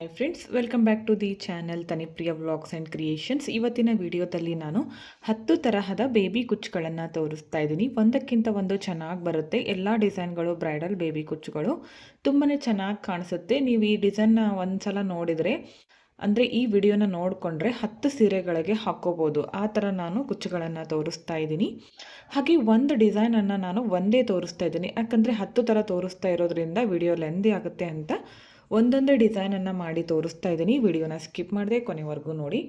Hi friends welcome back to the channel Tanipriya vlogs and creations ಇವತ್ತಿನ ವಿಡಿಯೋದಲ್ಲಿ ನಾನು ಹತ್ತು ತರಹದ ಬೇಬಿ ಕುಚ್ಚುಗಳನ್ನು ತೋರಿಸ್ತಾ ಇದ್ದೀನಿ. ಒಂದಕ್ಕಿಂತ ಒಂದು ಚೆನ್ನಾಗಿ ಬರುತ್ತೆ. ಎಲ್ಲ ಡಿಸೈನ್ಗಳು ಬ್ರೈಡಲ್ ಬೇಬಿ ಕುಚ್ಚುಗಳು. ತುಂಬಾ ಚೆನ್ನಾಗಿ ಕಾಣಿಸುತ್ತೆ. ನೀವು ಈ ಡಿಸೈನ್ನ ಒಂದು ಸಲ ನೋಡಿದರೆ, ಅಂದರೆ ಈ ವಿಡಿಯೋನ ನೋಡಿಕೊಂಡ್ರೆ ಹತ್ತು ಸೀರೆಗಳಿಗೆ ಹಾಕ್ಕೋಬೋದು ಆ ಥರ ನಾನು ಕುಚ್ಚುಗಳನ್ನು ತೋರಿಸ್ತಾ ಇದ್ದೀನಿ. ಹಾಗೆ ಒಂದು ಡಿಸೈನನ್ನು ನಾನು ಒಂದೇ ತೋರಿಸ್ತಾ ಇದ್ದೀನಿ. ಯಾಕಂದರೆ ಹತ್ತು ಥರ ತೋರಿಸ್ತಾ ಇರೋದ್ರಿಂದ ವಿಡಿಯೋ ಲೆಂದಿ ಆಗುತ್ತೆ ಅಂತ ಒಂದೊಂದೇ ಡಿಸೈನನ್ನು ಮಾಡಿ ತೋರಿಸ್ತಾ ಇದ್ದೀನಿ. ವಿಡಿಯೋನ ಸ್ಕಿಪ್ ಮಾಡಿದೆ ಕೊನೆವರೆಗೂ ನೋಡಿ.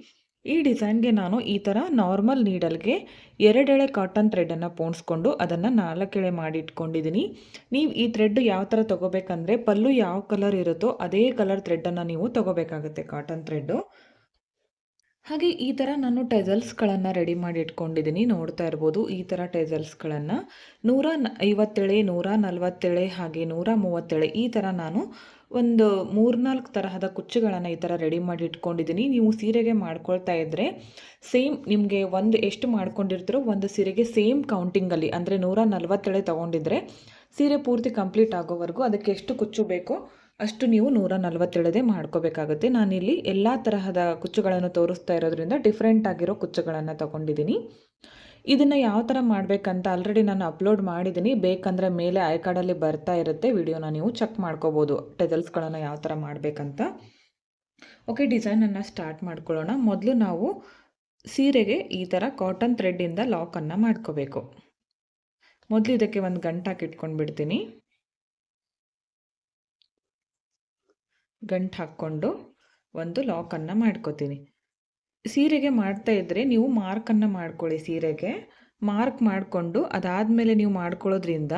ಈ ಡಿಸೈನ್ಗೆ ನಾನು ಈ ಥರ ನಾರ್ಮಲ್ ನೀಡಲ್ಗೆ ಎರಡೆಳೆ ಕಾಟನ್ ಥ್ರೆಡನ್ನು ಪೋಣಿಸ್ಕೊಂಡು ಅದನ್ನು ನಾಲ್ಕೆಳೆ ಮಾಡಿ ಇಟ್ಕೊಂಡಿದ್ದೀನಿ ನೀವು ಈ ಥ್ರೆಡ್ ಯಾವ ಥರ ತೊಗೋಬೇಕಂದ್ರೆ ಪಲ್ಲು ಯಾವ ಕಲರ್ ಇರುತ್ತೋ ಅದೇ ಕಲರ್ ಥ್ರೆಡ್ಡನ್ನು ನೀವು ತೊಗೋಬೇಕಾಗುತ್ತೆ ಕಾಟನ್ ಥ್ರೆಡ್ಡು ಹಾಗೆ ಈ ಥರ ನಾನು ಟೆಸಲ್ಸ್ಗಳನ್ನು ರೆಡಿ ಮಾಡಿ ಇಟ್ಕೊಂಡಿದ್ದೀನಿ ನೋಡ್ತಾ ಇರ್ಬೋದು ಈ ಥರ ಟೆಸಲ್ಸ್ಗಳನ್ನು ನೂರ ಐವತ್ತೇಳೆ, ನೂರ ನಲ್ವತ್ತೇಳೆ ಹಾಗೆ ನೂರ ಮೂವತ್ತೇಳೆ ಈ ಥರ ನಾನು ಒಂದು ಮೂರ್ನಾಲ್ಕು ತರಹದ ಕುಚ್ಚುಗಳನ್ನು ಈ ಥರ ರೆಡಿ ಮಾಡಿ ಇಟ್ಕೊಂಡಿದ್ದೀನಿ ನೀವು ಸೀರೆಗೆ ಮಾಡ್ಕೊಳ್ತಾ ಇದ್ದರೆ ಸೇಮ್ ನಿಮಗೆ ಒಂದು ಎಷ್ಟು ಮಾಡ್ಕೊಂಡಿರ್ತೀರೋ ಒಂದು ಸೀರೆಗೆ ಸೇಮ್ ಕೌಂಟಿಂಗಲ್ಲಿ ಅಂದರೆ ನೂರ ನಲ್ವತ್ತೇಳೆ ತೊಗೊಂಡಿದ್ರೆ ಸೀರೆ ಪೂರ್ತಿ ಕಂಪ್ಲೀಟ್ ಆಗೋವರೆಗೂ ಅದಕ್ಕೆ ಎಷ್ಟು ಕುಚ್ಚು ಬೇಕೋ ಅಷ್ಟು ನೀವು ನೂರ ನಲ್ವತ್ತೇಳದೇ ಮಾಡ್ಕೋಬೇಕಾಗುತ್ತೆ. ನಾನಿಲ್ಲಿ ಎಲ್ಲ ತರಹದ ಕುಚ್ಚುಗಳನ್ನು ತೋರಿಸ್ತಾ ಇರೋದ್ರಿಂದ ಡಿಫ್ರೆಂಟ್ ಆಗಿರೋ ಕುಚ್ಚುಗಳನ್ನು ತೊಗೊಂಡಿದ್ದೀನಿ ಇದನ್ನು ಯಾವ ಥರ ಮಾಡಬೇಕಂತ ಆಲ್ರೆಡಿ ನಾನು ಅಪ್ಲೋಡ್ ಮಾಡಿದ್ದೀನಿ ಬೇಕಂದರೆ ಮೇಲೆ ಐ ಕಾರ್ಡಲ್ಲಿ ಬರ್ತಾ ಇರುತ್ತೆ. ವಿಡಿಯೋನ ನೀವು ಚೆಕ್ ಮಾಡ್ಕೋಬೋದು. ಟೆಜಲ್ಸ್ಗಳನ್ನು ಯಾವ ಥರ ಮಾಡಬೇಕಂತ. ಓಕೆ ಡಿಸೈನನ್ನು ಸ್ಟಾರ್ಟ್ ಮಾಡ್ಕೊಳ್ಳೋಣ. ಮೊದಲು ನಾವು ಸೀರೆಗೆ ಈ ಥರ ಕಾಟನ್ ಥ್ರೆಡ್ಡಿಂದ ಲಾಕನ್ನು ಮಾಡ್ಕೋಬೇಕು. ಮೊದಲು ಇದಕ್ಕೆ ಒಂದು ಗಂಟು ಹಾಕಿ ಇಟ್ಕೊಂಡು ಬಿಡ್ತೀನಿ ಗಂಟು ಹಾಕ್ಕೊಂಡು ಒಂದು ಲಾಕನ್ನು ಮಾಡ್ಕೋತೀನಿ. ಸೀರೆಗೆ ಮಾಡ್ತಾ ಇದ್ದರೆ ನೀವು ಮಾರ್ಕನ್ನು ಮಾಡ್ಕೊಳ್ಳಿ ಸೀರೆಗೆ. ಮಾರ್ಕ್ ಮಾಡಿಕೊಂಡು ಅದಾದಮೇಲೆ ನೀವು ಮಾಡ್ಕೊಳ್ಳೋದ್ರಿಂದ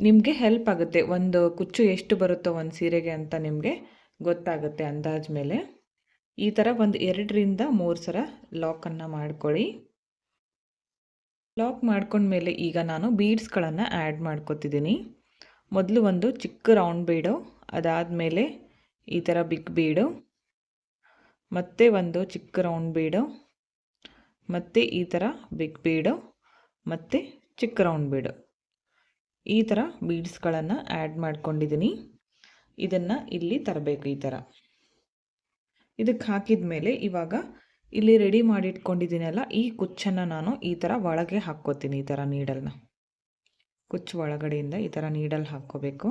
ನಿಮಗೆ ಹೆಲ್ಪ್ ಆಗುತ್ತೆ. ಒಂದು ಕುಚ್ಚು ಎಷ್ಟು ಬರುತ್ತೋ ಒಂದು ಸೀರೆಗೆ ಅಂತ ನಿಮಗೆ ಗೊತ್ತಾಗುತ್ತೆ ಅಂದಾಜ ಮೇಲೆ. ಈ ಥರ ಒಂದು ಎರಡರಿಂದ ಮೂರು ಸಲ ಲಾಕನ್ನು ಮಾಡ್ಕೊಳ್ಳಿ. ಲಾಕ್ ಮಾಡ್ಕೊಂಡ್ಮೇಲೆ ಈಗ ನಾನು ಬೀಡ್ಸ್ಗಳನ್ನು ಆ್ಯಡ್ ಮಾಡ್ಕೊತಿದ್ದೀನಿ ಮೊದಲು ಒಂದು ಚಿಕ್ಕ ರೌಂಡ್ ಬೀಡು ಅದಾದಮೇಲೆ ಈ ಥರ ಬಿಗ್ ಬೀಡು ಮತ್ತೆ ಒಂದು ಚಿಕ್ಕ ರೌಂಡ್ ಬೀಡು ಮತ್ತು ಈ ಥರ ಬಿಗ್ ಬೀಡು ಮತ್ತು ಚಿಕ್ಕ ರೌಂಡ್ ಬೀಡು ಈ ಥರ ಬೀಡ್ಸ್ಗಳನ್ನು ಆ್ಯಡ್ ಮಾಡ್ಕೊಂಡಿದ್ದೀನಿ ಇದನ್ನು ಇಲ್ಲಿ ತರಬೇಕು ಈ ಥರ ಇದಕ್ಕೆ ಹಾಕಿದ ಮೇಲೆ ಇವಾಗ ಇಲ್ಲಿ ರೆಡಿ ಮಾಡಿಟ್ಕೊಂಡಿದ್ದೀನಲ್ಲ ಈ ಕುಚ್ಚನ್ನು ನಾನು ಈ ಥರ ಒಳಗೆ ಹಾಕ್ಕೋತೀನಿ ಈ ಥರ ನೀಡಲ್ನ ಕುಚ್ಚು ಒಳಗಡೆಯಿಂದ ಈ ಥರ ನೀಡಲ್ ಹಾಕ್ಕೋಬೇಕು.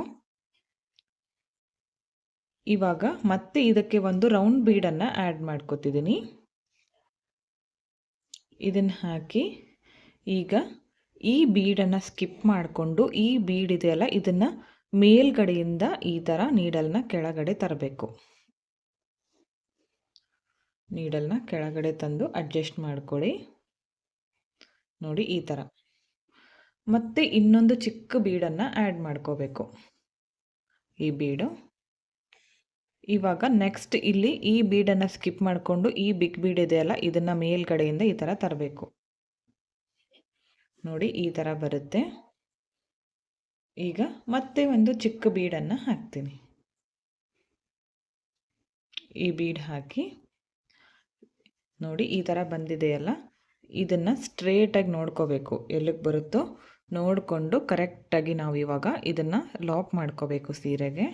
ಇವಾಗ ಮತ್ತೆ ಇದಕ್ಕೆ ಒಂದು ರೌಂಡ್ ಬೀಡನ್ನು ಆ್ಯಡ್ ಮಾಡ್ಕೋತಿದ್ದೀನಿ ಇದನ್ನು ಹಾಕಿ ಈಗ ಈ ಬೀಡನ್ನು ಸ್ಕಿಪ್ ಮಾಡಿಕೊಂಡು ಈ ಬೀಡ್ ಇದೆಯಲ್ಲ, ಇದನ್ನು ಮೇಲ್ಗಡೆಯಿಂದ ಈ ಥರ ನೀಡಲ್ನ ಕೆಳಗಡೆ ತರಬೇಕು. ನೀಡಲ್ನ ಕೆಳಗಡೆ ತಂದು ಅಡ್ಜಸ್ಟ್ ಮಾಡ್ಕೊಳ್ಳಿ ನೋಡಿ ಈ ಥರ ಮತ್ತೆ ಇನ್ನೊಂದು ಚಿಕ್ಕ ಬೀಡನ್ನು ಆ್ಯಡ್ ಮಾಡ್ಕೋಬೇಕು. ಈ ಬೀಡು ಇವಾಗ ನೆಕ್ಸ್ಟ್ ಇಲ್ಲಿ ಈ ಬೀಡನ್ನು ಸ್ಕಿಪ್ ಮಾಡಿಕೊಂಡು ಈ ಬಿಗ್ ಬೀಡ್ ಇದೆಯಲ್ಲ ಇದನ್ನು ಮೇಲ್ಗಡೆಯಿಂದ ಈ ಥರ ತರಬೇಕು. ನೋಡಿ, ಈ ಥರ ಬರುತ್ತೆ. ಈಗ ಮತ್ತೆ ಒಂದು ಚಿಕ್ಕ ಬೀಡನ್ನು ಹಾಕ್ತೀನಿ. ಈ ಬೀಡ್ ಹಾಕಿ, ನೋಡಿ, ಈ ಥರ ಬಂದಿದೆಯಲ್ಲ ಇದನ್ನು ಸ್ಟ್ರೇಟಾಗಿ ನೋಡ್ಕೋಬೇಕು. ಎಲ್ಲಿಗೆ ಬರುತ್ತೋ ನೋಡಿಕೊಂಡು ಕರೆಕ್ಟಾಗಿ ನಾವು ಇವಾಗ ಇದನ್ನು ಲಾಕ್ ಮಾಡ್ಕೋಬೇಕು ಸೀರೆಗೆ.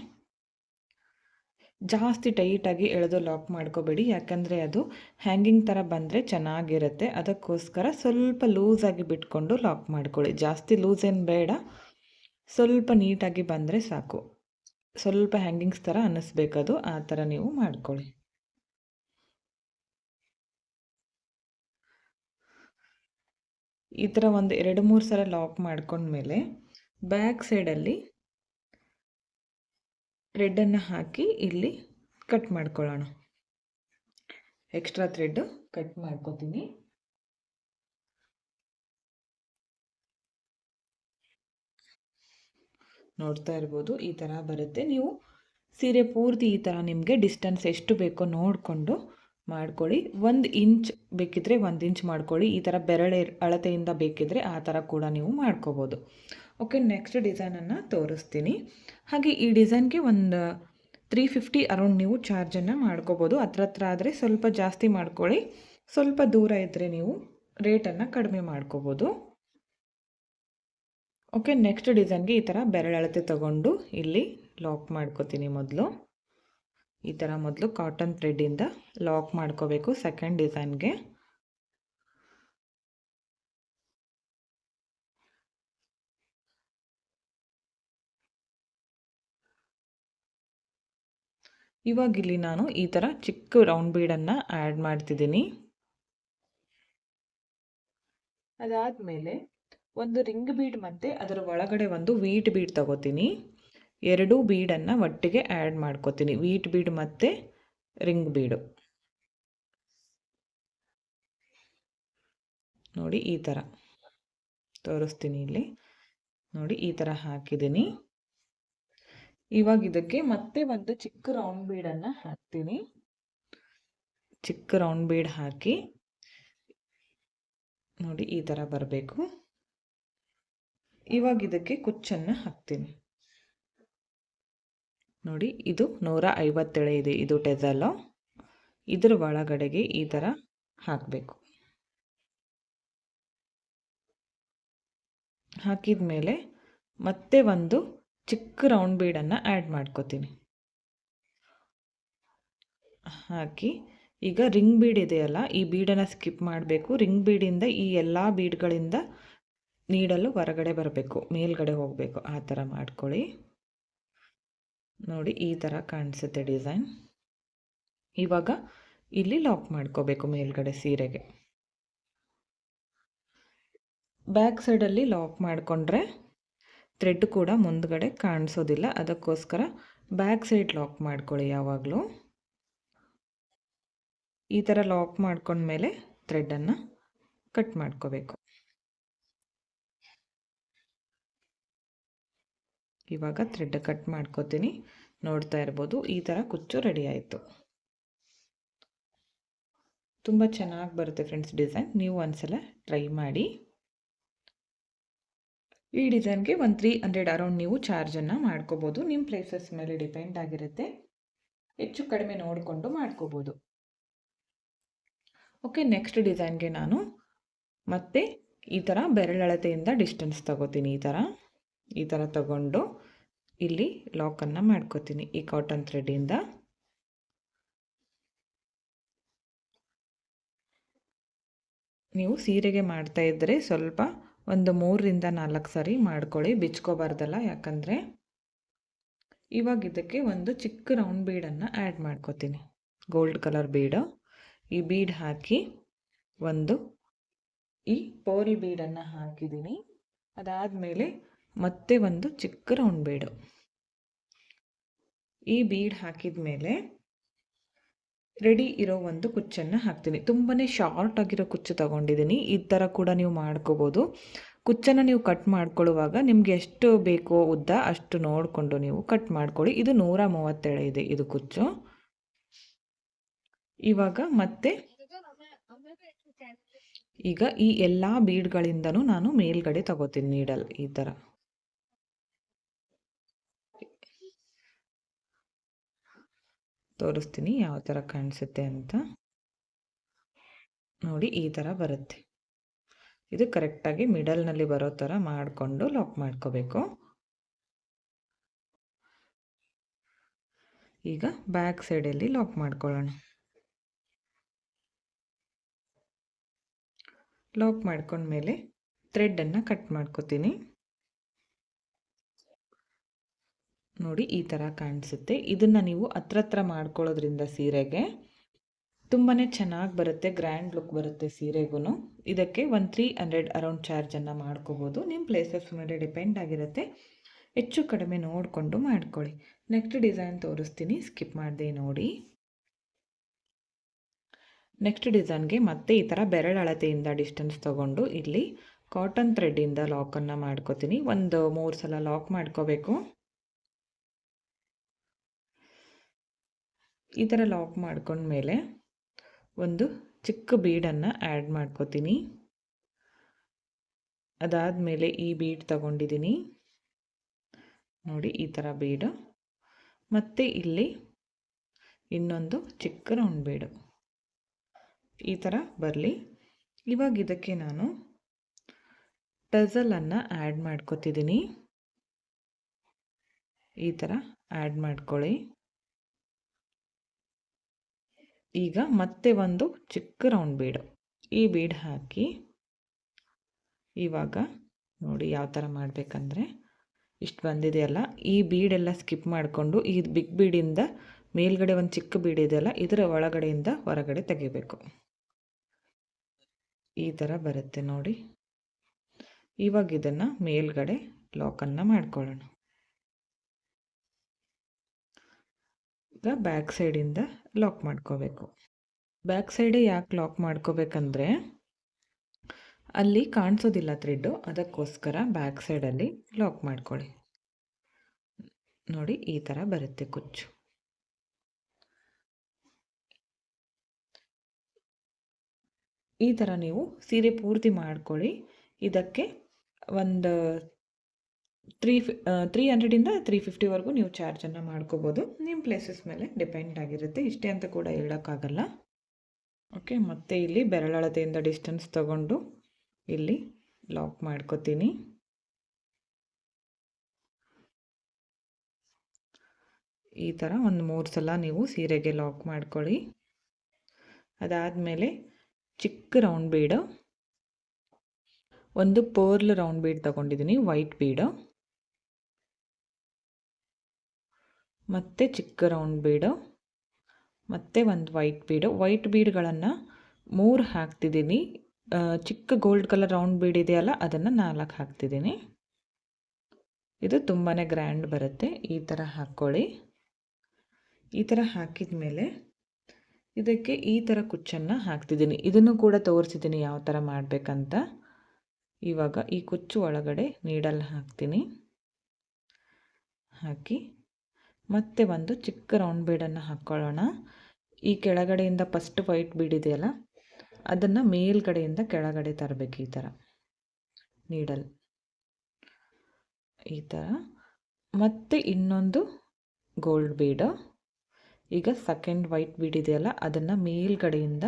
ಜಾಸ್ತಿ ಟೈಟಾಗಿ ಎಳೆದು ಲಾಕ್ ಮಾಡ್ಕೋಬೇಡಿ. ಯಾಕಂದರೆ ಅದು ಹ್ಯಾಂಗಿಂಗ್ ಥರ ಬಂದರೆ ಚೆನ್ನಾಗಿರುತ್ತೆ. ಅದಕ್ಕೋಸ್ಕರ ಸ್ವಲ್ಪ ಲೂಸಾಗಿ ಬಿಟ್ಕೊಂಡು ಲಾಕ್ ಮಾಡ್ಕೊಳ್ಳಿ. ಜಾಸ್ತಿ ಲೂಸ್ ಏನು ಬೇಡ. ಸ್ವಲ್ಪ ನೀಟಾಗಿ ಬಂದರೆ ಸಾಕು. ಸ್ವಲ್ಪ ಹ್ಯಾಂಗಿಂಗ್ಸ್ ಥರ ಅನ್ನಿಸ್ಬೇಕದು ಆ ಥರ ನೀವು ಮಾಡ್ಕೊಳ್ಳಿ. ಈ ಥರ ಒಂದು ಎರಡು ಮೂರು ಸಲ ಲಾಕ್ ಮಾಡ್ಕೊಂಡ್ಮೇಲೆ ಬ್ಯಾಕ್ ಸೈಡಲ್ಲಿ ಥ್ರೆಡ್ಡನ್ನು ಹಾಕಿ ಇಲ್ಲಿ ಕಟ್ ಮಾಡ್ಕೊಳ್ಳೋಣ. ಎಕ್ಸ್ಟ್ರಾ ಥ್ರೆಡ್ಡು ಕಟ್ ಮಾಡ್ಕೋತೀನಿ. ನೋಡ್ತಾ ಇರ್ಬೋದು, ಈ ಥರ ಬರುತ್ತೆ. ನೀವು ಸೀರೆ ಪೂರ್ತಿ ಈ ಥರ ನಿಮಗೆ ಡಿಸ್ಟೆನ್ಸ್ ಎಷ್ಟು ಬೇಕೋ ನೋಡಿಕೊಂಡು ಮಾಡ್ಕೊಳ್ಳಿ. ಒಂದು ಇಂಚ್ ಬೇಕಿದ್ರೆ ಒಂದು ಇಂಚ್ ಮಾಡ್ಕೊಳ್ಳಿ. ಈ ಥರ ಬೆರಳೆ ಅಳತೆಯಿಂದ ಬೇಕಿದ್ರೆ ಆ ಥರ ಕೂಡ ನೀವು ಮಾಡ್ಕೋಬೋದು. ಓಕೆ ನೆಕ್ಸ್ಟ್ ಡಿಸೈನನ್ನು ತೋರಿಸ್ತೀನಿ. ಹಾಗೆ ಈ ಡಿಸೈನ್ಗೆ ಒಂದು ತ್ರೀ ಫಿಫ್ಟಿ ಅರೌಂಡ್ ನೀವು ಚಾರ್ಜನ್ನು ಮಾಡ್ಕೋಬೋದು. ಹತ್ರ ಹತ್ರ ಆದರೆ ಸ್ವಲ್ಪ ಜಾಸ್ತಿ ಮಾಡ್ಕೊಳ್ಳಿ. ಸ್ವಲ್ಪ ದೂರ ಇದ್ದರೆ ನೀವು ರೇಟನ್ನು ಕಡಿಮೆ ಮಾಡ್ಕೋಬೋದು. ಓಕೆ ನೆಕ್ಸ್ಟ್ ಡಿಸೈನ್ಗೆ ಈ ಥರ ಬೆರಳಳತೆ ತಗೊಂಡು ಇಲ್ಲಿ ಲಾಕ್ ಮಾಡ್ಕೋತೀನಿ ಮೊದಲು. ಈ ಥರ ಮೊದಲು ಕಾಟನ್ ಥ್ರೆಡ್ಡಿಂದ ಲಾಕ್ ಮಾಡ್ಕೋಬೇಕು ಸೆಕೆಂಡ್ ಡಿಸೈನ್ಗೆ ಇವಾಗ ಇಲ್ಲಿ ನಾನು ಈ ಥರ ಚಿಕ್ಕ ರೌಂಡ್ ಬೀಡನ್ನು ಆ್ಯಡ್ ಮಾಡ್ತಿದ್ದೀನಿ. ಅದಾದಮೇಲೆ ಒಂದು ರಿಂಗ್ ಬೀಡ್ ಮತ್ತು ಅದರ ಒಳಗಡೆ ಒಂದು ವೀಟ್ ಬೀಡ್ ತಗೋತೀನಿ. ಎರಡೂ ಬೀಡನ್ನು ಒಟ್ಟಿಗೆ ಆ್ಯಡ್ ಮಾಡ್ಕೋತೀನಿ. ವೀಟ್ ಬೀಡ್ ಮತ್ತು ರಿಂಗ್ ಬೀಡು ನೋಡಿ ಈ ಥರ ತೋರಿಸ್ತೀನಿ ಇಲ್ಲಿ. ನೋಡಿ ಈ ಥರ ಹಾಕಿದ್ದೀನಿ. ಇವಾಗ ಇದಕ್ಕೆ ಮತ್ತೆ ಒಂದು ಚಿಕ್ಕ ರೌಂಡ್ ಬೀಡನ್ನು ಹಾಕ್ತೀನಿ. ಚಿಕ್ಕ ರೌಂಡ್ ಬೀಡ್ ಹಾಕಿ ನೋಡಿ ಈ ಥರ ಬರಬೇಕು. ಇವಾಗ ಇದಕ್ಕೆ ಕುಚ್ಚನ್ನು ಹಾಕ್ತೀನಿ. ನೋಡಿ ಇದು ನೂರ ಐವತ್ತೇಳು ಇದೆ, ಇದು ಟೆಸಲ್. ಇದರ ಒಳಗಡೆಗೆ ಈ ಥರ ಹಾಕಬೇಕು. ಹಾಕಿದ ಮೇಲೆ ಮತ್ತೆ ಒಂದು ಚಿಕ್ಕ ರೌಂಡ್ ಬೀಡನ್ನು ಆ್ಯಡ್ ಮಾಡ್ಕೋತೀನಿ. ಹಾಕಿ, ಈಗ ರಿಂಗ್ ಬೀಡ್ ಇದೆಯಲ್ಲ ಈ ಬೀಡನ್ನು ಸ್ಕಿಪ್ ಮಾಡಬೇಕು. ರಿಂಗ್ ಬೀಡಿಂದ ಈ ಎಲ್ಲ ಬೀಡ್ಗಳಿಂದ ನೀಡಲು ಹೊರಗಡೆ ಬರಬೇಕು, ಮೇಲ್ಗಡೆ ಹೋಗಬೇಕು. ಆ ಥರ ಮಾಡ್ಕೊಳ್ಳಿ. ನೋಡಿ, ಈ ಥರ ಕಾಣಿಸುತ್ತೆ ಡಿಸೈನ್ ಇವಾಗ ಇಲ್ಲಿ ಲಾಕ್ ಮಾಡ್ಕೋಬೇಕು ಮೇಲ್ಗಡೆ ಸೀರೆಗೆ. ಬ್ಯಾಕ್ ಸೈಡಲ್ಲಿ ಲಾಕ್ ಮಾಡಿಕೊಂಡ್ರೆ ಥ್ರೆಡ್ ಕೂಡ ಮುಂದ್ಗಡೆ ಕಾಣಿಸೋದಿಲ್ಲ. ಅದಕ್ಕೋಸ್ಕರ ಬ್ಯಾಕ್ ಸೈಡ್ ಲಾಕ್ ಮಾಡ್ಕೊಳ್ಳಿ ಯಾವಾಗಲೂ. ಈ ಥರ ಲಾಕ್ ಮಾಡ್ಕೊಂಡ್ಮೇಲೆ ಥ್ರೆಡ್ಡನ್ನು ಕಟ್ ಮಾಡ್ಕೋಬೇಕು. ಇವಾಗ ಥ್ರೆಡ್ ಕಟ್ ಮಾಡ್ಕೋತೀನಿ. ನೋಡ್ತಾ ಇರ್ಬೋದು, ಈ ಥರ ಕುಚ್ಚು ರೆಡಿ ಆಯಿತು. ತುಂಬ ಚೆನ್ನಾಗಿ ಬರುತ್ತೆ ಫ್ರೆಂಡ್ಸ್ ಡಿಸೈನ್. ನೀವು ಒಂದ್ಸಲ ಟ್ರೈ ಮಾಡಿ. ಈ ಡಿಸೈನ್ಗೆ ಒಂದು ತ್ರೀ ಹಂಡ್ರೆಡ್ ಅರೌಂಡ್ ನೀವು ಚಾರ್ಜನ್ನು ಮಾಡ್ಕೋಬೋದು. ನಿಮ್ಮ ಪ್ಲೇಸಸ್ ಮೇಲೆ ಡಿಪೆಂಡ್ ಆಗಿರುತ್ತೆ. ಹೆಚ್ಚು ಕಡಿಮೆ ನೋಡಿಕೊಂಡು ಮಾಡ್ಕೋಬೋದು. ಓಕೆ ನೆಕ್ಸ್ಟ್ ಡಿಸೈನ್ಗೆ ನಾನು ಮತ್ತೆ ಈ ಥರ ಬೆರಳಳತೆಯಿಂದ ಡಿಸ್ಟೆನ್ಸ್ ತಗೋತೀನಿ. ಈ ಥರ ಈ ಥರ ತಗೊಂಡು ಇಲ್ಲಿ ಲಾಕನ್ನು ಮಾಡ್ಕೋತೀನಿ. ಈ ಕಾಟನ್ ಥ್ರೆಡ್ಡಿಂದ ನೀವು ಸೀರೆಗೆ ಮಾಡ್ತಾ ಇದ್ದರೆ ಸ್ವಲ್ಪ ಒಂದು ಮೂರರಿಂದ ನಾಲ್ಕು ಸರಿ ಮಾಡ್ಕೊಳ್ಳಿ, ಬಿಚ್ಕೋಬಾರ್ದಲ್ಲ. ಯಾಕಂದರೆ ಇವಾಗ ಇದಕ್ಕೆ ಒಂದು ಚಿಕ್ಕ ರೌಂಡ್ ಬೀಡನ್ನು ಆ್ಯಡ್ ಮಾಡ್ಕೋತೀನಿ. Gold colour bead. ಈ ಬೀಡ್ ಹಾಕಿ ಒಂದು, ಈ ಪೋರಿ ಬೀಡನ್ನು ಹಾಕಿದ್ದೀನಿ. ಅದಾದಮೇಲೆ ಮತ್ತೆ ಒಂದು ಚಿಕ್ಕ ರೌಂಡ್ ಬೀಡು. ಈ ಬೀಡ್ ಹಾಕಿದ ಮೇಲೆ ರೆಡಿ ಇರೋ ಒಂದು ಕುಚ್ಚನ್ನು ಹಾಕ್ತೀನಿ. ತುಂಬಾ ಶಾರ್ಟ್ ಆಗಿರೋ ಕುಚ್ಚು ತಗೊಂಡಿದ್ದೀನಿ ಈ ಥರ ಕೂಡ ನೀವು ಮಾಡ್ಕೋಬೋದು. ಕುಚ್ಚನ್ನು ನೀವು ಕಟ್ ಮಾಡ್ಕೊಳ್ಳುವಾಗ ನಿಮಗೆ ಎಷ್ಟು ಬೇಕೋ ಉದ್ದ ಅಷ್ಟು ನೋಡಿಕೊಂಡು ನೀವು ಕಟ್ ಮಾಡ್ಕೊಳ್ಳಿ. ಇದು ನೂರ ಮೂವತ್ತೇಳು ಇದೆ ಇದು ಕುಚ್ಚು. ಇವಾಗ ಮತ್ತೆ ಈಗ ಈ ಎಲ್ಲ ಬೀಡ್ಗಳಿಂದನೂ ನಾನು ಮೇಲ್ಗಡೆ ತಗೋತೀನಿ ನೀಡಲ್ ಈ ಥರ ತೋರಿಸ್ತೀನಿ ಯಾವ ಥರ ಕಾಣಿಸುತ್ತೆ ಅಂತ. ನೋಡಿ ಈ ಥರ ಬರುತ್ತೆ. ಇದು ಕರೆಕ್ಟಾಗಿ ಮಿಡಲ್ನಲ್ಲಿ ಬರೋ ಥರ ಮಾಡಿಕೊಂಡು ಲಾಕ್ ಮಾಡ್ಕೋಬೇಕು. ಈಗ ಬ್ಯಾಕ್ ಸೈಡಲ್ಲಿ ಲಾಕ್ ಮಾಡ್ಕೊಳ್ಳೋಣ. ಲಾಕ್ ಮಾಡ್ಕೊಂಡ್ಮೇಲೆ ಥ್ರೆಡ್ಡನ್ನು ಕಟ್ ಮಾಡ್ಕೋತೀನಿ. ನೋಡಿ ಈ ಥರ ಕಾಣಿಸುತ್ತೆ. ಇದನ್ನು ನೀವು ಹತ್ರ ಹತ್ರ ಮಾಡ್ಕೊಳ್ಳೋದ್ರಿಂದ ಸೀರೆಗೆ ತುಂಬಾ ಚೆನ್ನಾಗಿ ಬರುತ್ತೆ ಗ್ರ್ಯಾಂಡ್ ಲುಕ್ ಬರುತ್ತೆ ಸೀರೆಗೂ ಇದಕ್ಕೆ ಒಂದು ತ್ರೀ ಹಂಡ್ರೆಡ್ ಅರೌಂಡ್ ಚಾರ್ಜನ್ನು ಮಾಡ್ಕೋಬೋದು. ನಿಮ್ಮ ಪ್ಲೇಸಸ್ ಮೇಲೆ ಡಿಪೆಂಡ್ ಆಗಿರುತ್ತೆ. ಹೆಚ್ಚು ಕಡಿಮೆ ನೋಡಿಕೊಂಡು ಮಾಡ್ಕೊಳ್ಳಿ. ನೆಕ್ಸ್ಟ್ ಡಿಸೈನ್ ತೋರಿಸ್ತೀನಿ. ಸ್ಕಿಪ್ ಮಾಡಿದೆ ನೋಡಿ. ನೆಕ್ಸ್ಟ್ ಡಿಸೈನ್ಗೆ ಮತ್ತೆ ಈ ಥರ ಬೆರಳ ಅಳತೆಯಿಂದ ಡಿಸ್ಟೆನ್ಸ್ ತೊಗೊಂಡು ಇಲ್ಲಿ ಕಾಟನ್ ಥ್ರೆಡ್ಡಿಂದ ಲಾಕನ್ನು ಮಾಡ್ಕೋತೀನಿ. ಒಂದು ಮೂರು ಸಲ ಲಾಕ್ ಮಾಡ್ಕೋಬೇಕು. ಈ ಥರ ಲಾಕ್ ಮಾಡ್ಕೊಂಡ್ಮೇಲೆ ಒಂದು ಚಿಕ್ಕ ಬೀಡನ್ನು ಆ್ಯಡ್ ಮಾಡ್ಕೋತೀನಿ. ಅದಾದಮೇಲೆ ಈ ಬೀಡ್ ತಗೊಂಡಿದ್ದೀನಿ. ನೋಡಿ, ಈ ಥರ ಬೀಡು. ಮತ್ತು ಇಲ್ಲಿ ಇನ್ನೊಂದು ಚಿಕ್ಕ ರೌಂಡ್ ಬೀಡು. ಈ ಥರ ಬರಲಿ. ಇವಾಗ ಇದಕ್ಕೆ ನಾನು ಟಸಲನ್ನು ಆ್ಯಡ್ ಮಾಡ್ಕೋತಿದ್ದೀನಿ. ಈ ಥರ ಆ್ಯಡ್ ಮಾಡ್ಕೊಳ್ಳಿ. ಈಗ ಮತ್ತೆ ಒಂದು ಚಿಕ್ಕ ರೌಂಡ್ ಬೀಡು ಈ ಬೀಡ್ ಹಾಕಿ ಇವಾಗ ನೋಡಿ ಯಾವ ಥರ ಮಾಡಬೇಕಂದ್ರೆ ಇಷ್ಟು ಬಂದಿದೆಯಲ್ಲ ಈ ಬೀಡೆಲ್ಲ ಸ್ಕಿಪ್ ಮಾಡಿಕೊಂಡು ಈ ಬಿಗ್ ಬೀಡಿಂದ ಮೇಲ್ಗಡೆ ಒಂದು ಚಿಕ್ಕ ಬೀಡ್ ಇದೆಯಲ್ಲ ಇದರ ಒಳಗಡೆಯಿಂದ ಹೊರಗಡೆ ತೆಗಿಬೇಕು. ಈ ಥರ ಬರುತ್ತೆ ನೋಡಿ. ಇವಾಗ ಇದನ್ನು ಮೇಲ್ಗಡೆ ಲಾಕನ್ನು ಮಾಡ್ಕೊಳ್ಳೋಣ. ಈಗ ಬ್ಯಾಕ್ ಸೈಡಿಂದ ಲಾಕ್ ಮಾಡ್ಕೋಬೇಕು. ಬ್ಯಾಕ್ ಸೈಡೇ ಯಾಕೆ ಲಾಕ್ ಮಾಡ್ಕೋಬೇಕಂದ್ರೆ ಅಲ್ಲಿ ಕಾಣಿಸೋದಿಲ್ಲ ಥ್ರೆಡ್ಡು ಅದಕ್ಕೋಸ್ಕರ ಬ್ಯಾಕ್ ಸೈಡಲ್ಲಿ ಲಾಕ್ ಮಾಡ್ಕೊಳ್ಳಿ. ನೋಡಿ ಈ ಥರ ಬರುತ್ತೆ ಕುಚ್ಚು. ಈ ಥರ ನೀವು ಸೀರೆ ಪೂರ್ತಿ ಮಾಡ್ಕೊಳ್ಳಿ. ಇದಕ್ಕೆ ಒಂದು ತ್ರೀ ಫಿ ತ್ರೀ ಹಂಡ್ರೆಡಿಂದ ತ್ರೀ ಫಿಫ್ಟಿವರೆಗೂ ನೀವು ಚಾರ್ಜನ್ನು ಮಾಡ್ಕೋಬೋದು. ನಿಮ್ಮ ಪ್ಲೇಸಸ್ ಮೇಲೆ ಡಿಪೆಂಡ್ ಆಗಿರುತ್ತೆ. ಇಷ್ಟೇ ಅಂತ ಕೂಡ ಹೇಳೋಕ್ಕಾಗಲ್ಲ. ಓಕೆ ಮತ್ತೆ ಇಲ್ಲಿ ಬೆರಳಳತೆಯಿಂದ ಡಿಸ್ಟೆನ್ಸ್ ತಗೊಂಡು ಇಲ್ಲಿ ಲಾಕ್ ಮಾಡ್ಕೋತೀನಿ. ಈ ಥರ ಒಂದು ಮೂರು ಸಲ ನೀವು ಸೀರೆಗೆ ಲಾಕ್ ಮಾಡ್ಕೊಳ್ಳಿ. ಅದಾದಮೇಲೆ ಚಿಕ್ಕ ರೌಂಡ್ ಬೀಡು ಒಂದು ಪರ್ಲ್ ರೌಂಡ್ ಬೀಡ್ ತಗೊಂಡಿದ್ದೀನಿ ವೈಟ್ ಬೀಡು ಮತ್ತು ಚಿಕ್ಕ ರೌಂಡ್ ಬೀಡು ಮತ್ತು ಒಂದು ವೈಟ್ ಬೀಡು ವೈಟ್ ಬೀಡ್ಗಳನ್ನು ಮೂರು ಹಾಕ್ತಿದ್ದೀನಿ. ಚಿಕ್ಕ ಗೋಲ್ಡ್ ಕಲರ್ ರೌಂಡ್ ಬೀಡ್ ಇದೆಯಲ್ಲ, ಅದನ್ನು ನಾಲ್ಕು ಹಾಕ್ತಿದ್ದೀನಿ. ಇದು ತುಂಬಾ ಗ್ರ್ಯಾಂಡ್ ಬರುತ್ತೆ. ಈ ಥರ ಹಾಕ್ಕೊಳ್ಳಿ ಈ ಥರ ಹಾಕಿದ ಮೇಲೆ ಇದಕ್ಕೆ ಈ ಥರ ಕುಚ್ಚನ್ನು ಹಾಕ್ತಿದ್ದೀನಿ. ಇದನ್ನು ಕೂಡ ತೋರಿಸಿದ್ದೀನಿ ಯಾವ ಥರ ಮಾಡಬೇಕಂತ. ಇವಾಗ ಈ ಕುಚ್ಚು ಒಳಗಡೆ ನೀಡಲ್ ಹಾಕ್ತೀನಿ. ಹಾಕಿ ಮತ್ತೆ ಒಂದು ಚಿಕ್ಕ ರೌಂಡ್ ಬೀಡನ್ನು ಹಾಕ್ಕೊಳ್ಳೋಣ ಈ ಕೆಳಗಡೆಯಿಂದ ಫಸ್ಟ್ ವೈಟ್ ಬೀಡ್ ಇದೆಯಲ್ಲ, ಅದನ್ನು ಮೇಲ್ಗಡೆಯಿಂದ ಕೆಳಗಡೆ ತರಬೇಕು ಈ ಥರ ನೀಡಲ್ ಈ ಥರ ಮತ್ತು ಇನ್ನೊಂದು ಗೋಲ್ಡ್ ಬೀಡು ಈಗ ಸೆಕೆಂಡ್ ವೈಟ್ ಬೀಡ್ ಇದೆಯಲ್ಲ, ಅದನ್ನು ಮೇಲ್ಗಡೆಯಿಂದ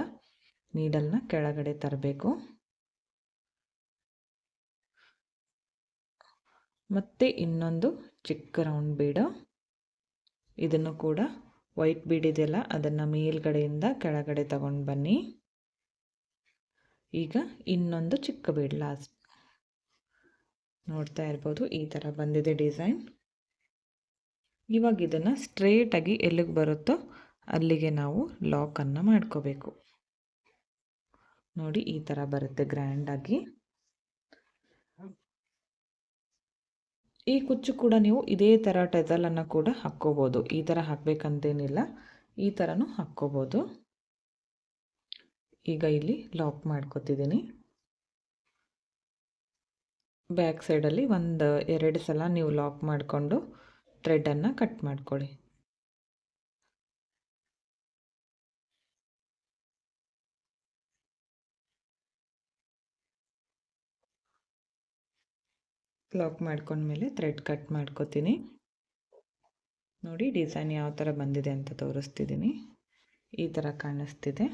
ನೀಡಲ್ನ ಕೆಳಗಡೆ ತರಬೇಕು. ಮತ್ತು ಇನ್ನೊಂದು ಚಿಕ್ಕ ರೌಂಡ್ ಬೀಡು ಇದನ್ನು ಕೂಡ ವೈಟ್ ಬೀಡ್ ಇದೆಯಲ್ಲ, ಅದನ್ನು ಮೇಲ್ಗಡೆಯಿಂದ ಕೆಳಗಡೆ ತಗೊಂಡು ಬನ್ನಿ. ಈಗ ಇನ್ನೊಂದು ಚಿಕ್ಕ ಬೀಡ್ ಲಾಸ್ಟ್ ನೋಡ್ತಾ ಇರ್ಬೋದು, ಈ ಥರ ಬಂದಿದೆ ಡಿಸೈನ್ ಇವಾಗ ಇದನ್ನು ಸ್ಟ್ರೇಟಾಗಿ ಎಲ್ಲಿಗೆ ಬರುತ್ತೋ ಅಲ್ಲಿಗೆ ನಾವು ಲಾಕನ್ನು ಮಾಡ್ಕೋಬೇಕು. ನೋಡಿ, ಈ ಥರ ಬರುತ್ತೆ ಗ್ರ್ಯಾಂಡಾಗಿ ಈ ಕುಚ್ಚು ಕೂಡ ನೀವು ಇದೇ ಥರ ಟೆಸಲನ್ನು ಕೂಡ ಹಾಕ್ಕೋಬೋದು. ಈ ಥರ ಹಾಕಬೇಕಂತೇನಿಲ್ಲ. ಈ ಥರನೂ ಹಾಕ್ಕೋಬೋದು. ಈಗ ಇಲ್ಲಿ ಲಾಕ್ ಮಾಡ್ಕೋತಿದ್ದೀನಿ. ಬ್ಯಾಕ್ ಸೈಡಲ್ಲಿ ಒಂದು, ಎರಡು ಸಲ ನೀವು ಲಾಕ್ ಮಾಡಿಕೊಂಡು ಥ್ರೆಡನ್ನು ಕಟ್ ಮಾಡ್ಕೊಳ್ಳಿ. ಲಾಕ್ ಮಾಡ್ಕೊಂಡ್ಮೇಲೆ ಥ್ರೆಡ್ ಕಟ್ ಮಾಡ್ಕೋತೀನಿ. ನೋಡಿ ಡಿಸೈನ್ ಯಾವ ಥರ ಬಂದಿದೆ ಅಂತ ತೋರಿಸ್ತಿದ್ದೀನಿ. ಈ ಥರ ಕಾಣಿಸ್ತಿದೆ.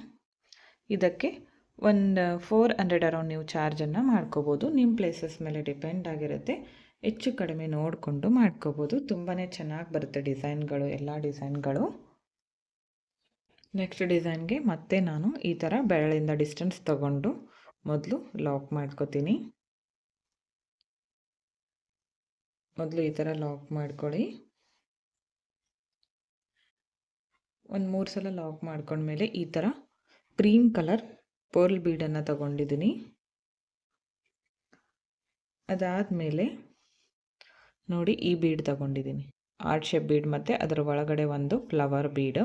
ಇದಕ್ಕೆ ಒಂದು ಫೋರ್ ಹಂಡ್ರೆಡ್ ಅರೌಂಡ್ ನೀವು ಚಾರ್ಜನ್ನು ಮಾಡ್ಕೋಬೋದು. ನಿಮ್ಮ ಪ್ಲೇಸಸ್ ಮೇಲೆ ಡಿಪೆಂಡ್ ಆಗಿರುತ್ತೆ. ಹೆಚ್ಚು ಕಡಿಮೆ ನೋಡಿಕೊಂಡು ಮಾಡ್ಕೋಬೋದು. ತುಂಬಾ ಚೆನ್ನಾಗಿ ಬರುತ್ತೆ ಡಿಸೈನ್ಗಳು ಎಲ್ಲ ಡಿಸೈನ್ಗಳು ನೆಕ್ಸ್ಟ್ ಡಿಸೈನ್ಗೆ ಮತ್ತೆ ನಾನು ಈ ಥರ ಬೆರಳಿಂದ ಡಿಸ್ಟೆನ್ಸ್ ತಗೊಂಡು ಮೊದಲು ಲಾಕ್ ಮಾಡ್ಕೋತೀನಿ. ಮೊದಲು ಈ ಥರ ಲಾಕ್ ಮಾಡ್ಕೊಳ್ಳಿ. ಒಂದು ಮೂರು ಸಲ ಲಾಕ್ ಮಾಡ್ಕೊಂಡ್ಮೇಲೆ ಈ ಥರ ಕ್ರೀಮ್ ಕಲರ್ ಪರ್ಲ್ ಬೀಡನ್ನು ತಗೊಂಡಿದ್ದೀನಿ. ಅದಾದಮೇಲೆ ನೋಡಿ ಈ ಬೀಡ್ ತಗೊಂಡಿದ್ದೀನಿ. ಆರ್ಟ್ ಶೇಪ್ ಬೀಡ್ ಮತ್ತು ಅದರ ಒಳಗಡೆ ಒಂದು ಫ್ಲವರ್ ಬೀಡು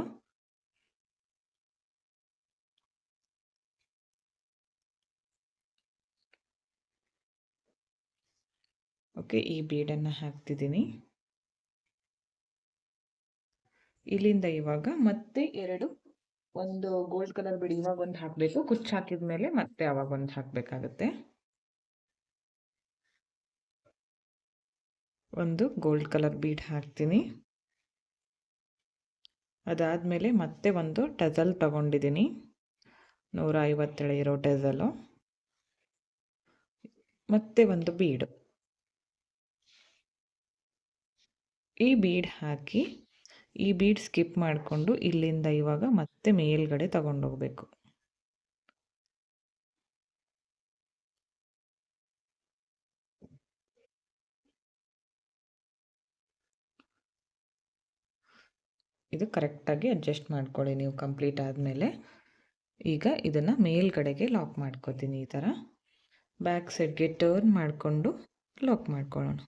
ಓಕೆ ಈ ಬೀಡನ್ನು ಹಾಕ್ತಿದ್ದೀನಿ. ಇಲ್ಲಿಂದ ಇವಾಗ ಮತ್ತೆ ಎರಡು ಒಂದು ಗೋಲ್ಡ್ ಕಲರ್ ಬಿಡಿ ಇವಾಗ ಒಂದು ಹಾಕಬೇಕು. ಕುಚ್ಚು ಹಾಕಿದ ಮೇಲೆ ಮತ್ತೆ ಅವಾಗ ಒಂದು ಹಾಕಬೇಕಾಗತ್ತೆ. ಒಂದು ಗೋಲ್ಡ್ ಕಲರ್ ಬೀಡ್ ಹಾಕ್ತೀನಿ. ಅದಾದಮೇಲೆ ಮತ್ತೆ ಒಂದು ಟಜಲ್ ತಗೊಂಡಿದ್ದೀನಿ. ನೂರ ಐವತ್ತೇಳು ಇರೋ ಟೆಸಲು. ಮತ್ತೆ ಒಂದು ಬೀಡು ಈ ಬೀಡ್ ಹಾಕಿ, ಈ ಬೀಡ್ ಸ್ಕಿಪ್ ಮಾಡಿಕೊಂಡು ಇಲ್ಲಿಂದ ಇವಾಗ ಮತ್ತೆ ಮೇಲ್ಗಡೆ ತಗೊಂಡೋಗ್ಬೇಕು. ಇದು ಕರೆಕ್ಟಾಗಿ ಅಡ್ಜಸ್ಟ್ ಮಾಡ್ಕೊಳ್ಳಿ ನೀವು ಕಂಪ್ಲೀಟ್ ಆದಮೇಲೆ. ಈಗ ಇದನ್ನು ಮೇಲ್ಗಡೆಗೆ ಲಾಕ್ ಮಾಡ್ಕೋತೀನಿ ಈ ಥರ ಬ್ಯಾಕ್ ಸೈಡ್ಗೆ ಟರ್ನ್ ಮಾಡಿಕೊಂಡು ಲಾಕ್ ಮಾಡ್ಕೊಳ್ಳೋಣ.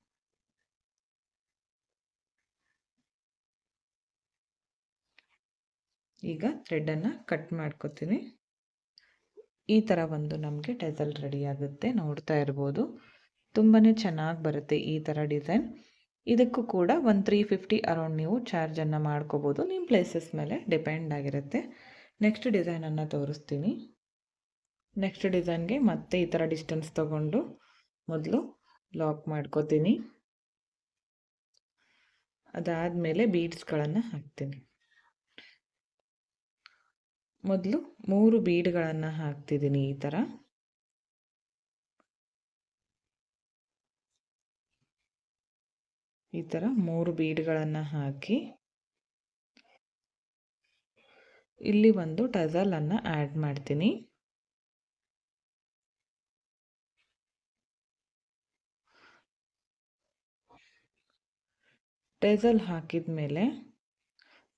ಈಗ ಥ್ರೆಡನ್ನು ಕಟ್ ಮಾಡ್ಕೋತೀನಿ. ಈ ಥರ ಒಂದು ನಮಗೆ ಟೆಸಲ್ ರೆಡಿ ಆಗುತ್ತೆ ನೋಡ್ತಾ ಇರ್ಬೋದು. ತುಂಬಾ ಚೆನ್ನಾಗಿ ಬರುತ್ತೆ ಈ ಥರ ಡಿಸೈನ್ ಇದಕ್ಕೂ ಕೂಡ ಒಂದು ತ್ರೀ ಫಿಫ್ಟಿ ಅರೌಂಡ್ ನೀವು ಚಾರ್ಜನ್ನು ಮಾಡ್ಕೋಬೋದು. ನಿಮ್ಮ ಪ್ಲೇಸಸ್ ಮೇಲೆ ಡಿಪೆಂಡ್ ಆಗಿರುತ್ತೆ. ನೆಕ್ಸ್ಟ್ ಡಿಸೈನನ್ನು ತೋರಿಸ್ತೀನಿ. ನೆಕ್ಸ್ಟ್ ಡಿಸೈನ್ಗೆ ಮತ್ತೆ ಈ ಥರ ಡಿಸ್ಟೆನ್ಸ್ ತೊಗೊಂಡು ಮೊದಲು ಲಾಕ್ ಮಾಡ್ಕೋತೀನಿ. ಅದಾದಮೇಲೆ ಬೀಡ್ಸ್ಗಳನ್ನು ಹಾಕ್ತೀನಿ. ಮೊದಲು ಮೂರು ಬೀಡ್ಗಳನ್ನು ಹಾಕ್ತಿದ್ದೀನಿ ಈ ಥರ ಈ ಥರ ಮೂರು ಬೀಡ್ಗಳನ್ನು ಹಾಕಿ ಇಲ್ಲಿ ಒಂದು ಟಜಲನ್ನು ಆ್ಯಡ್ ಮಾಡ್ತೀನಿ. ಟೆಸಲ್ ಹಾಕಿದ ಮೇಲೆ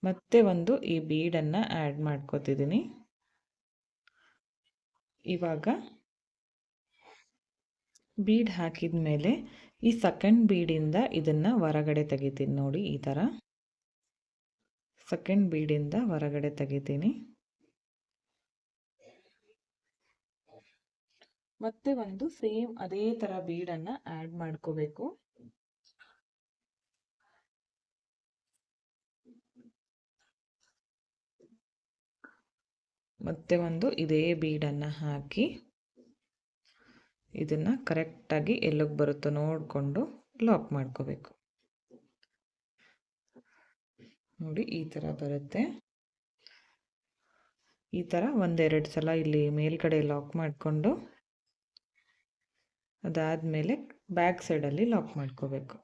ಮತ್ತೆ ಒಂದು ಈ ಬೀಡನ್ನು ಆ್ಯಡ್ ಮಾಡ್ಕೋತಿದ್ದೀನಿ ಇವಾಗ ಬೀಡ್ ಹಾಕಿದ ಮೇಲೆ ಈ ಸೆಕೆಂಡ್ ಬೀಡಿಂದ ಇದನ್ನು ಹೊರಗಡೆ ತೆಗಿತೀನಿ ನೋಡಿ ಈ ಥರ ಸೆಕೆಂಡ್ ಬೀಡಿಂದ ಹೊರಗಡೆ ತೆಗಿತೀನಿ. ಮತ್ತೆ ಒಂದು ಸೇಮ್ ಅದೇ ಥರ ಬೀಡನ್ನು ಆ್ಯಡ್ ಮಾಡ್ಕೋಬೇಕು. ಮತ್ತೆ ಒಂದು ಇದೇ ಬೀಡನ್ನು ಹಾಕಿ ಇದನ್ನು ಕರೆಕ್ಟಾಗಿ ಎಲ್ಲಿಗೆ ಬರುತ್ತೋ ನೋಡಿಕೊಂಡು ಲಾಕ್ ಮಾಡ್ಕೋಬೇಕು. ನೋಡಿ, ಈ ಥರ ಬರುತ್ತೆ. ಈ ಥರ ಒಂದೆರಡು ಸಲ ಇಲ್ಲಿ ಮೇಲ್ಗಡೆ ಲಾಕ್ ಮಾಡಿಕೊಂಡು ಅದಾದಮೇಲೆ ಬ್ಯಾಕ್ ಸೈಡಲ್ಲಿ ಲಾಕ್ ಮಾಡ್ಕೋಬೇಕು.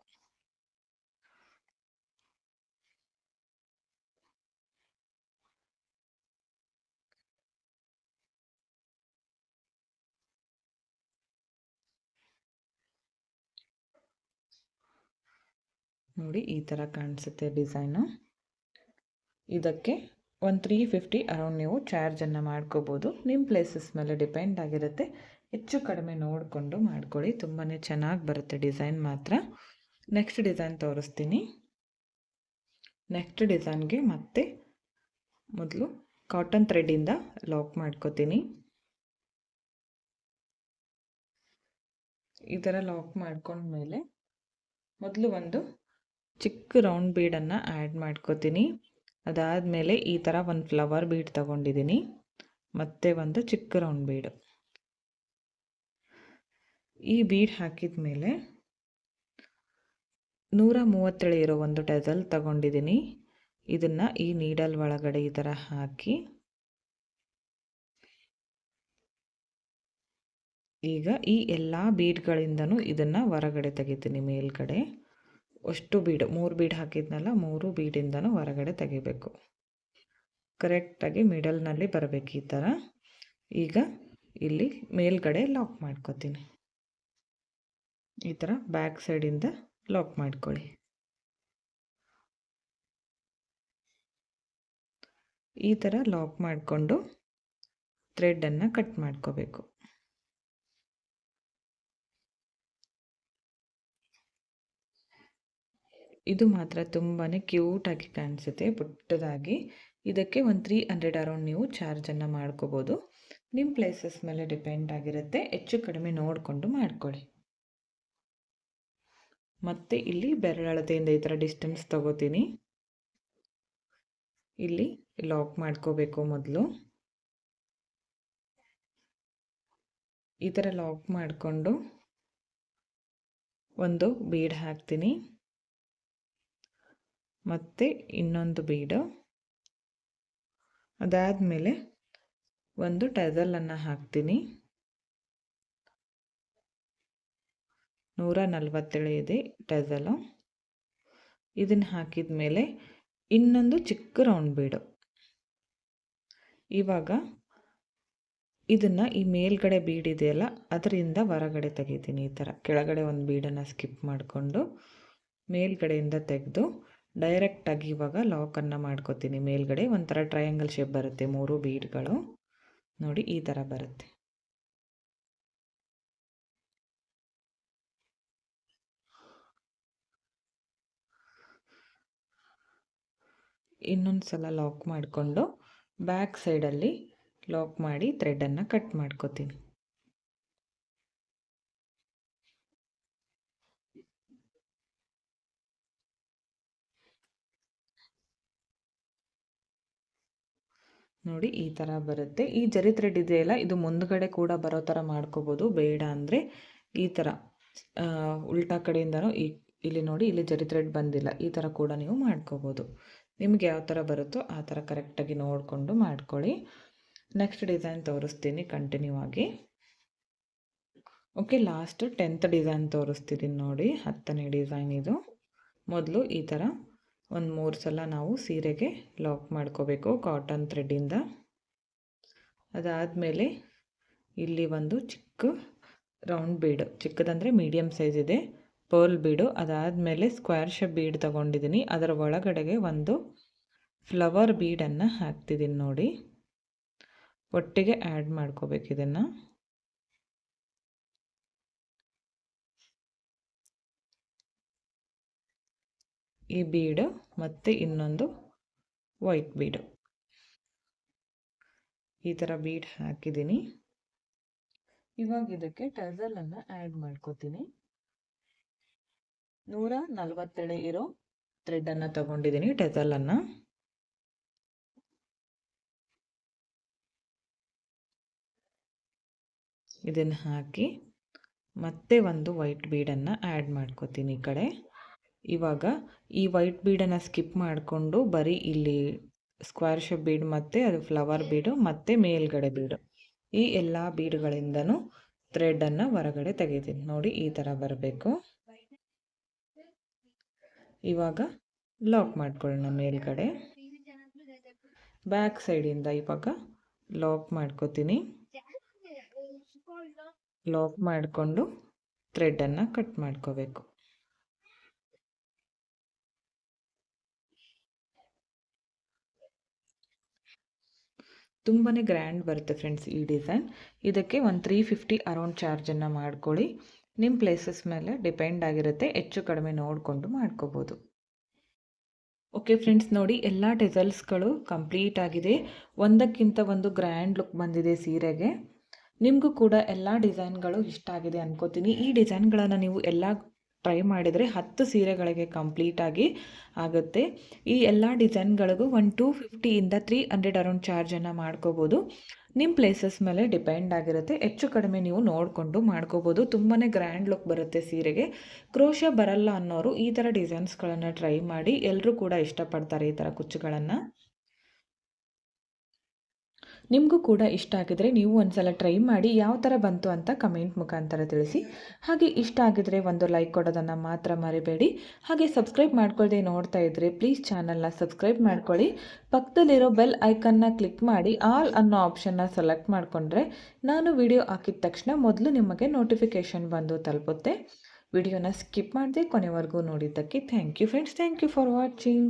ನೋಡಿ ಈ ಥರ ಕಾಣಿಸುತ್ತೆ ಡಿಸೈನು. ಇದಕ್ಕೆ ಒಂದು ತ್ರೀ ಫಿಫ್ಟಿ ಅರೌಂಡ್ ನೀವು ಚಾರ್ಜನ್ನು ಮಾಡ್ಕೋಬೋದು. ನಿಮ್ಮ ಪ್ಲೇಸಸ್ ಮೇಲೆ ಡಿಪೆಂಡ್ ಆಗಿರುತ್ತೆ. ಹೆಚ್ಚು ಕಡಿಮೆ ನೋಡಿಕೊಂಡು ಮಾಡ್ಕೊಳ್ಳಿ. ತುಂಬಾ ಚೆನ್ನಾಗಿ ಬರುತ್ತೆ ಡಿಸೈನ್ ಮಾತ್ರ. ನೆಕ್ಸ್ಟ್ ಡಿಸೈನ್ ತೋರಿಸ್ತೀನಿ. ನೆಕ್ಸ್ಟ್ ಡಿಸೈನ್ಗೆ ಮತ್ತೆ ಮೊದಲು ಕಾಟನ್ ಥ್ರೆಡ್ಡಿಂದ ಲಾಕ್ ಮಾಡ್ಕೋತೀನಿ. ಈ ಥರ ಲಾಕ್ ಮಾಡ್ಕೊಂಡ್ಮೇಲೆ ಮೊದಲು ಒಂದು ಚಿಕ್ಕ ರೌಂಡ್ ಬೀಡನ್ನು ಆ್ಯಡ್ ಮಾಡ್ಕೋತೀನಿ. ಅದಾದಮೇಲೆ ಈ ಥರ ಒಂದು ಫ್ಲವರ್ ಬೀಡ್ ತಗೊಂಡಿದ್ದೀನಿ ಮತ್ತೆ ಒಂದು ಚಿಕ್ಕ ರೌಂಡ್ ಬೀಡು ಈ ಬೀಡ್ ಹಾಕಿದ ಮೇಲೆ ನೂರ ಮೂವತ್ತೇಳು ಇರೋ ಒಂದು ಟೆಸಲ್ ತಗೊಂಡಿದ್ದೀನಿ ಇದನ್ನು ಈ ನೀಡಲ್ ಒಳಗಡೆ ಈ ಥರ ಹಾಕಿ ಈಗ ಈ ಎಲ್ಲ ಬೀಡ್ಗಳಿಂದನೂ ಇದನ್ನು ಹೊರಗಡೆ ತೆಗಿತೀನಿ ಮೇಲ್ಗಡೆ. ಅಷ್ಟು ಬೀಡು, ಮೂರು ಬೀಡ್ ಹಾಕಿದ್ನಲ್ಲ, ಮೂರು ಬೀಡಿಂದನೂ ಹೊರಗಡೆ ತೆಗಿಬೇಕು. ಕರೆಕ್ಟಾಗಿ ಮಿಡಲ್ನಲ್ಲಿ ಬರಬೇಕು ಈ ಥರ. ಈಗ ಇಲ್ಲಿ ಮೇಲ್ಗಡೆ ಲಾಕ್ ಮಾಡ್ಕೋತೀನಿ. ಈ ಥರ ಬ್ಯಾಕ್ ಸೈಡಿಂದ ಲಾಕ್ ಮಾಡ್ಕೊಳ್ಳಿ. ಈ ಥರ ಲಾಕ್ ಮಾಡಿಕೊಂಡು ಥ್ರೆಡ್ಡನ್ನು ಕಟ್ ಮಾಡ್ಕೋಬೇಕು. ಇದು ಮಾತ್ರ ತುಂಬಾ ಕ್ಯೂಟಾಗಿ ಕಾಣಿಸುತ್ತೆ, ಪುಟ್ಟದಾಗಿ. ಇದಕ್ಕೆ ಒಂದು ತ್ರೀ ಹಂಡ್ರೆಡ್ ಅರೌಂಡ್ ನೀವು ಚಾರ್ಜನ್ನು ಮಾಡ್ಕೋಬೋದು. ನಿಮ್ಮ ಪ್ಲೇಸಸ್ ಮೇಲೆ ಡಿಪೆಂಡ್ ಆಗಿರುತ್ತೆ, ಹೆಚ್ಚು ಕಡಿಮೆ ನೋಡಿಕೊಂಡು ಮಾಡ್ಕೊಳ್ಳಿ. ಮತ್ತು ಇಲ್ಲಿ ಬೆರಳಳತೆಯಿಂದ ಈ ಥರ ಡಿಸ್ಟೆನ್ಸ್ ತಗೋತೀನಿ. ಇಲ್ಲಿ ಲಾಕ್ ಮಾಡ್ಕೋಬೇಕು ಮೊದಲು. ಈ ಥರ ಲಾಕ್ ಮಾಡಿಕೊಂಡು ಒಂದು ಬೀಡ್ ಹಾಕ್ತೀನಿ. ಮತ್ತು ಇನ್ನೊಂದು ಬೀಡು ಅದಾದಮೇಲೆ ಒಂದು ಟೆದಲನ್ನು ಹಾಕ್ತೀನಿ. ನೂರ ನಲವತ್ತೇಳು ಇದೆ ಟೆಸಲು ಇದನ್ನು ಹಾಕಿದ ಮೇಲೆ ಇನ್ನೊಂದು ಚಿಕ್ಕ ರೌಂಡ್ ಬೀಡು ಇವಾಗ ಇದನ್ನು ಈ ಮೇಲ್ಗಡೆ ಬೀಡಿದೆಯಲ್ಲ ಅದರಿಂದ ಹೊರಗಡೆ ತೆಗಿತೀನಿ ಈ ಥರ ಕೆಳಗಡೆ ಒಂದು ಬೀಡನ್ನು ಸ್ಕಿಪ್ ಮಾಡಿಕೊಂಡು ಮೇಲ್ಗಡೆಯಿಂದ ತೆಗೆದು ಡೈರೆಕ್ಟಾಗಿ ಇವಾಗ ಲಾಕನ್ನು ಮಾಡ್ಕೋತೀನಿ. ಮೇಲ್ಗಡೆ ಒಂಥರ ಟ್ರಯಾಂಗಲ್ ಶೇಪ್ ಬರುತ್ತೆ. ಮೂರು ಬೀಡ್ಗಳು ನೋಡಿ, ಈ ಥರ ಬರುತ್ತೆ. ಇನ್ನೊಂದು ಸಲ ಲಾಕ್ ಮಾಡಿಕೊಂಡು ಬ್ಯಾಕ್ ಸೈಡಲ್ಲಿ ಲಾಕ್ ಮಾಡಿ ಥ್ರೆಡನ್ನು ಕಟ್ ಮಾಡ್ಕೋತೀನಿ. ನೋಡಿ ಈ ಥರ ಬರುತ್ತೆ. ಈ ಜರಿ ಥ್ರೆಡ್ ಇದೆಯಲ್ಲ ಇದು ಮುಂದ್ಗಡೆ ಕೂಡ ಬರೋ ಥರ ಮಾಡ್ಕೋಬೋದು. ಬೇಡ ಅಂದರೆ ಈ ಥರ ಉಲ್ಟಾ ಕಡೆಯಿಂದನೂ ಈ, ಇಲ್ಲಿ ನೋಡಿ ಇಲ್ಲಿ ಜರಿ ಥ್ರೆಡ್ ಬಂದಿಲ್ಲ. ಈ ಥರ ಕೂಡ ನೀವು ಮಾಡ್ಕೋಬೋದು. ನಿಮ್ಗೆ ಯಾವ ಥರ ಬರುತ್ತೋ ಆ ಥರ ಕರೆಕ್ಟಾಗಿ ನೋಡಿಕೊಂಡು ಮಾಡ್ಕೊಳ್ಳಿ. ನೆಕ್ಸ್ಟ್ ಡಿಸೈನ್ ತೋರಿಸ್ತೀನಿ ಕಂಟಿನ್ಯೂ ಆಗಿ. ಓಕೆ ಲಾಸ್ಟ್ ಟೆಂತ್ ಡಿಸೈನ್ ತೋರಿಸ್ತಿದ್ದೀನಿ ನೋಡಿ. ಹತ್ತನೇ ಡಿಸೈನ್ ಇದು. ಮೊದಲು ಈ ಥರ ಒಂದು ಮೂರು ಸಲ ನಾವು ಸೀರೆಗೆ ಲಾಕ್ ಮಾಡ್ಕೋಬೇಕು ಕಾಟನ್ ಥ್ರೆಡ್ಡಿಂದ ಅದಾದಮೇಲೆ ಇಲ್ಲಿ ಒಂದು ಚಿಕ್ಕ ರೌಂಡ್ ಬೀಡು ಚಿಕ್ಕದಂದರೆ ಮೀಡಿಯಮ್ ಸೈಜ್ ಇದೆ ಪರ್ಲ್ ಬೀಡು ಅದಾದಮೇಲೆ ಸ್ಕ್ವೇರ್ ಶೇಪ್ ಬೀಡ್ ತೊಗೊಂಡಿದ್ದೀನಿ ಅದರ ಒಳಗಡೆಗೆ ಒಂದು ಫ್ಲವರ್ ಬೀಡನ್ನು ಹಾಕ್ತಿದ್ದೀನಿ ನೋಡಿ. ಒಟ್ಟಿಗೆ ಆ್ಯಡ್ ಮಾಡ್ಕೋಬೇಕು ಇದನ್ನು. ಈ ಬೀಡು ಮತ್ತು ಇನ್ನೊಂದು ವೈಟ್ ಬೀಡು. ಈ ಥರ ಬೀಡ್ ಹಾಕಿದ್ದೀನಿ. ಇವಾಗ ಇದಕ್ಕೆ ಟಜಲನ್ನು ಆ್ಯಡ್ ಮಾಡ್ಕೋತೀನಿ. ನೂರ ನಲ್ವತ್ತೆಳೆ ಇರೋ ಥ್ರೆಡನ್ನು ತಗೊಂಡಿದ್ದೀನಿ ಟೆಸಲನ್ನು ಇದನ್ನು ಹಾಕಿ ಮತ್ತೆ ಒಂದು ವೈಟ್ ಬೀಡನ್ನು ಆ್ಯಡ್ ಮಾಡ್ಕೋತೀನಿ ಈ ಕಡೆ. ಇವಾಗ ಈ ವೈಟ್ ಬೀಡನ್ನು ಸ್ಕಿಪ್ ಮಾಡಿಕೊಂಡು ಬರೀ ಇಲ್ಲಿ ಸ್ಕ್ವೇರ್ ಶೇಪ್ ಬೀಡ್ ಮತ್ತು ಅದು ಫ್ಲವರ್ ಬೀಡು ಮತ್ತು ಮೇಲ್ಗಡೆ ಬೀಡು ಈ ಎಲ್ಲ ಬೀಡುಗಳಿಂದನೂ ಥ್ರೆಡನ್ನು ಹೊರಗಡೆ ತೆಗಿತೀನಿ ನೋಡಿ ಈ ಥರ ಬರಬೇಕು. ಇವಾಗ ಲಾಕ್ ಮಾಡ್ಕೊಳ್ಳೋಣ ಮೇಲ್ಗಡೆ. ಬ್ಯಾಕ್ ಸೈಡಿಂದ ಇವಾಗ ಲಾಕ್ ಮಾಡ್ಕೋತೀನಿ. ಲಾಕ್ ಮಾಡಿಕೊಂಡು ಥ್ರೆಡನ್ನು ಕಟ್ ಮಾಡ್ಕೋಬೇಕು. ತುಂಬಾ ಗ್ರ್ಯಾಂಡ್ ಬರುತ್ತೆ ಫ್ರೆಂಡ್ಸ್ ಈ ಡಿಸೈನ್ ಇದಕ್ಕೆ ಒಂದು ತ್ರೀ ಫಿಫ್ಟಿ ಅರೌಂಡ್ ಚಾರ್ಜನ್ನು ಮಾಡ್ಕೊಳ್ಳಿ. ನಿಮ್ಮ ಪ್ಲೇಸಸ್ ಮೇಲೆ ಡಿಪೆಂಡ್ ಆಗಿರುತ್ತೆ. ಹೆಚ್ಚು ಕಡಿಮೆ ನೋಡಿಕೊಂಡು ಮಾಡ್ಕೋಬೋದು. ಓಕೆ ಫ್ರೆಂಡ್ಸ್ ನೋಡಿ ಎಲ್ಲ ಡಿಸೈಲ್ಸ್ಗಳು ಕಂಪ್ಲೀಟ್ ಆಗಿದೆ. ಒಂದಕ್ಕಿಂತ ಒಂದು ಗ್ರ್ಯಾಂಡ್ ಲುಕ್ ಬಂದಿದೆ ಸೀರೆಗೆ. ನಿಮಗೂ ಕೂಡ ಎಲ್ಲ ಡಿಸೈನ್ಗಳು ಇಷ್ಟ ಆಗಿದೆ ಅನ್ಕೋತೀನಿ. ಈ ಡಿಸೈನ್ಗಳನ್ನು ನೀವು ಎಲ್ಲ ಟ್ರೈ ಮಾಡಿದರೆ ಹತ್ತು ಸೀರೆಗಳಿಗೆ ಕಂಪ್ಲೀಟಾಗಿ ಆಗುತ್ತೆ. ಈ ಎಲ್ಲ ಡಿಸೈನ್ಗಳಿಗೂ ಒನ್ ಟೂ ಫಿಫ್ಟಿಯಿಂದ ತ್ರೀ ಹಂಡ್ರೆಡ್ ಅರೌಂಡ್ ಚಾರ್ಜನ್ನು ಮಾಡ್ಕೋಬೋದು. ನಿಮ್ಮ ಪ್ಲೇಸಸ್ ಮೇಲೆ ಡಿಪೆಂಡ್ ಆಗಿರುತ್ತೆ. ಹೆಚ್ಚು ಕಡಿಮೆ ನೀವು ನೋಡಿಕೊಂಡು ಮಾಡ್ಕೋಬೋದು. ತುಂಬಾ ಗ್ರ್ಯಾಂಡ್ ಲುಕ್ ಬರುತ್ತೆ ಸೀರೆಗೆ. ಕ್ರೋಶ ಬರಲ್ಲ ಅನ್ನೋರು ಈ ಥರ ಡಿಸೈನ್ಸ್ಗಳನ್ನು ಟ್ರೈ ಮಾಡಿ. ಎಲ್ಲರೂ ಕೂಡ ಇಷ್ಟಪಡ್ತಾರೆ ಈ ಥರ ಕುಚ್ಚುಗಳನ್ನು. ನಿಮಗೂ ಕೂಡ ಇಷ್ಟ ಆಗಿದ್ರೆ ನೀವು ಒಂದ್ಸಲ ಟ್ರೈ ಮಾಡಿ ಯಾವ ಥರ ಬಂತು ಅಂತ ಕಮೆಂಟ್ ಮುಖಾಂತರ ತಿಳಿಸಿ. ಹಾಗೆ ಇಷ್ಟ ಆಗಿದ್ರೆ ಒಂದು ಲೈಕ್ ಕೊಡೋದನ್ನು ಮಾತ್ರ ಮರಿಬೇಡಿ. ಹಾಗೆ ಸಬ್ಸ್ಕ್ರೈಬ್ ಮಾಡ್ಕೊಳ್ಳದೆ ನೋಡ್ತಾ ಇದ್ದರೆ ಪ್ಲೀಸ್ ಚಾನಲ್ನ ಸಬ್ಸ್ಕ್ರೈಬ್ ಮಾಡ್ಕೊಳ್ಳಿ. ಪಕ್ಕದಲ್ಲಿರೋ ಬೆಲ್ ಐಕನ್ನ ಕ್ಲಿಕ್ ಮಾಡಿ ಆಲ್ ಅನ್ನೋ ಆಪ್ಷನ್ನ ಸೆಲೆಕ್ಟ್ ಮಾಡಿಕೊಂಡ್ರೆ ನಾನು ವಿಡಿಯೋ ಹಾಕಿದ ತಕ್ಷಣ ಮೊದಲು ನಿಮಗೆ ನೋಟಿಫಿಕೇಶನ್ ಬಂದು ತಲುಪುತ್ತೆ. ವಿಡಿಯೋನ ಸ್ಕಿಪ್ ಮಾಡದೆ ಕೊನೆವರೆಗೂ ನೋಡಿದ್ದಕ್ಕೆ thank you friends thank you for watching